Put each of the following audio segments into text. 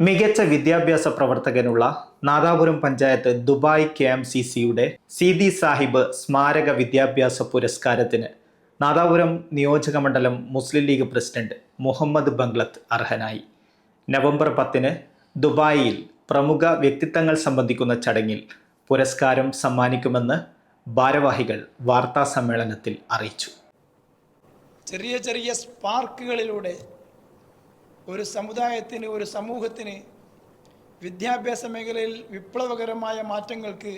മികച്ച വിദ്യാഭ്യാസ പ്രവർത്തകനുള്ള Nadapuram panchayat Dubai K M C സിയുടെ സീതി സാഹിബ് സ്മാരക വിദ്യാഭ്യാസ പുരസ്കാരത്തിന് നാദാപുരം നിയോജകമണ്ഡലം മുസ്ലിം ലീഗ് പ്രസിഡന്റ് മുഹമ്മദ് ബംഗ്ലത്ത് അർഹനായി. നവംബർ പത്തിന് ദുബായിൽ പ്രമുഖ വ്യക്തിത്വങ്ങൾ സംബന്ധിക്കുന്ന ചടങ്ങിൽ പുരസ്കാരം സമ്മാനിക്കുമെന്ന് ഭാരവാഹികൾ വാർത്താ സമ്മേളനത്തിൽ അറിയിച്ചു. ചെറിയ ചെറിയ സ്പാർക്കുകളിലൂടെ ഒരു സമുദായത്തിന് ഒരു സമൂഹത്തിന് വിദ്യാഭ്യാസ മേഖലയിൽ വിപ്ലവകരമായ മാറ്റങ്ങൾക്ക്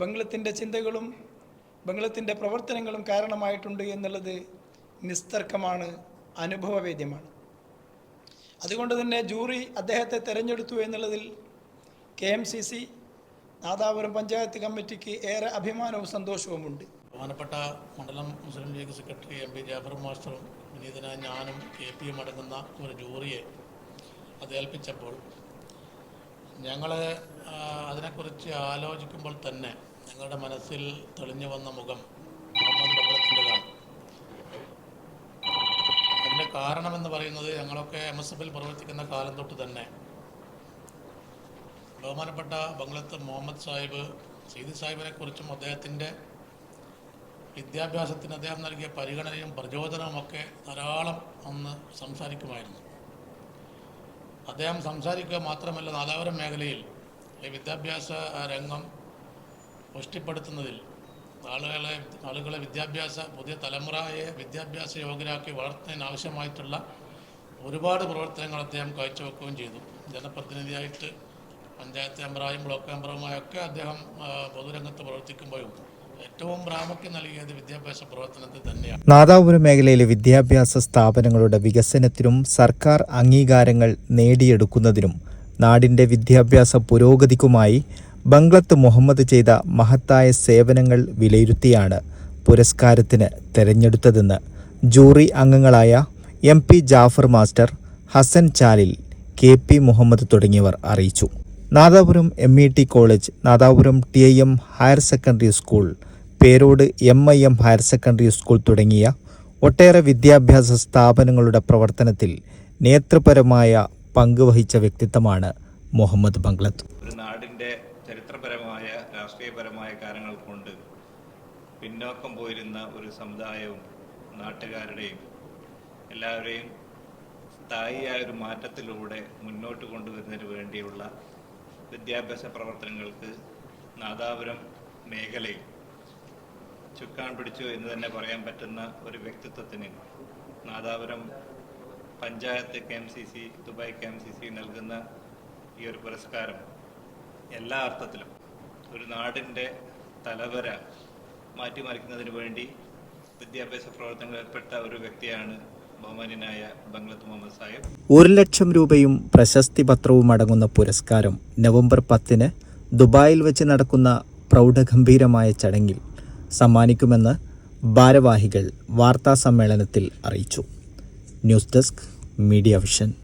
ബംഗ്ലത്തിന്റെ ചിന്തകളും ബംഗ്ലത്തിന്റെ പ്രവർത്തനങ്ങളും കാരണമായിട്ടുണ്ട് എന്നുള്ളത് നിസ്തർക്കമാണ് അനുഭവവേദ്യമാണ്. അതുകൊണ്ട് തന്നെ ജൂറി അദ്ദേഹത്തെ തിരഞ്ഞെടുത്തു എന്നുള്ളതിൽ K M C C Nadapuram panchayat കമ്മിറ്റിക്ക് ഏറെ അഭിമാനവും സന്തോഷവുമുണ്ട്. ബഹുമാനപ്പെട്ട മണ്ഡലം Muslim League secretary M P Jafar മാസ്റ്ററും വിനീതനായ ഞാനും കെ പിയും അടങ്ങുന്ന ഒരു ജൂറിയെ അത് ഏൽപ്പിച്ചപ്പോൾ ഞങ്ങൾ അതിനെക്കുറിച്ച് ആലോചിക്കുമ്പോൾ തന്നെ ഞങ്ങളുടെ മനസ്സിൽ തെളിഞ്ഞു വന്ന മുഖം മുഹമ്മദ് അതിന്റെ കാരണമെന്ന് പറയുന്നത് ഞങ്ങളൊക്കെ എം എസ് എഫിൽ പ്രവർത്തിക്കുന്ന കാലം തൊട്ട് തന്നെ ബഹുമാനപ്പെട്ട ബംഗ്ലത്ത് മുഹമ്മദ് സാഹിബ് സീതി സാഹിബിനെ കുറിച്ചും അദ്ദേഹത്തിന്റെ വിദ്യാഭ്യാസത്തിന് അദ്ദേഹം നൽകിയ പരിഗണനയും പ്രചോദനവും ഒക്കെ ധാരാളം അന്ന് സംസാരിക്കുമായിരുന്നു. അദ്ദേഹം സംസാരിക്കുക മാത്രമല്ല നാദാപുരം മേഖലയിൽ വിദ്യാഭ്യാസ രംഗം പുഷ്ടിപ്പെടുത്തുന്നതിൽ ആളുകളെ ആളുകളെ വിദ്യാഭ്യാസ പുതിയ തലമുറയെ വിദ്യാഭ്യാസ യോഗ്യരാക്കി വളർത്തുന്നതിന് ആവശ്യമായിട്ടുള്ള ഒരുപാട് പ്രവർത്തനങ്ങൾ അദ്ദേഹം കാഴ്ചവെക്കുകയും ചെയ്തു. ജനപ്രതിനിധിയായിട്ട് പഞ്ചായത്ത് മെമ്പറായും ബ്ലോക്ക് മെമ്പറുമായൊക്കെ അദ്ദേഹം പൊതുരംഗത്ത് പ്രവർത്തിക്കുമ്പോഴും വിദ്യാഭ്യാസ തന്നെയാണ്. നാദാപുരം മേഖലയിലെ വിദ്യാഭ്യാസ സ്ഥാപനങ്ങളുടെ വികസനത്തിനും സർക്കാർ അംഗീകാരങ്ങൾ നേടിയെടുക്കുന്നതിനും നാടിന്റെ വിദ്യാഭ്യാസ പുരോഗതിക്കുമായി ബംഗ്ലത്ത് മുഹമ്മദ് ചെയ്ത മഹത്തായ സേവനങ്ങൾ വിലയിരുത്തിയാണ് പുരസ്കാരത്തിന് തെരഞ്ഞെടുത്തതെന്ന് ജൂറി അംഗങ്ങളായ M P Jafar master Hasan Chalil K P Muhammad തുടങ്ങിയവർ അറിയിച്ചു. Nadapuram M E T college Nadapuram T I M higher secondary school Perode M I M higher secondary school തുടങ്ങിയ ഒട്ടേറെ വിദ്യാഭ്യാസ സ്ഥാപനങ്ങളുടെ പ്രവർത്തനത്തിൽ നേതൃപരമായ പങ്കുവഹിച്ച വ്യക്തിത്വമാണ് മുഹമ്മദ് ബംഗ്ലത്ത്. ഒരു നാടിന്റെ ചരിത്രപരമായ രാഷ്ട്രീയപരമായ കാരണങ്ങൾ കൊണ്ട് പിന്നോക്കം പോയിരുന്ന ഒരു സമുദായവും നാട്ടുകാരുടെയും എല്ലാവരെയും സ്ഥായിയായ ഒരു മാറ്റത്തിലൂടെ മുന്നോട്ട് കൊണ്ടുവരുന്നതിന് വേണ്ടിയുള്ള വിദ്യാഭ്യാസ പ്രവർത്തനങ്ങൾക്ക് നാദാപുരം മേഖലയിൽ ചുക്കാൻ പിടിച്ചു എന്ന് തന്നെ പറയാൻ പറ്റുന്ന ഒരു വ്യക്തിത്വത്തിന് Nadapuram panchayat K M C C Dubai K M C C നൽകുന്ന ഈ ഒരു പുരസ്കാരം എല്ലാ അർത്ഥത്തിലും ഒരു നാടിന്റെ തലവര മാറ്റിമറിക്കുന്നതിന് വേണ്ടി വിദ്യാഭ്യാസ പ്രവർത്തനങ്ങളിൽ ഏർപ്പെട്ട ഒരു വ്യക്തിയാണ് മുഹമ്മദ് സാഹിബ്. ഒരു ലക്ഷം രൂപയും പ്രശസ്തി പത്രവും അടങ്ങുന്ന പുരസ്കാരം നവംബർ പത്തിന് ദുബായിൽ വെച്ച് നടക്കുന്ന പ്രൗഢഗംഭീരമായ ചടങ്ങിൽ സമ്മാനിക്കുമെന്ന് ഭാരവാഹികൾ വാർത്താ സമ്മേളനത്തിൽ അറിയിച്ചു. News desk media vision.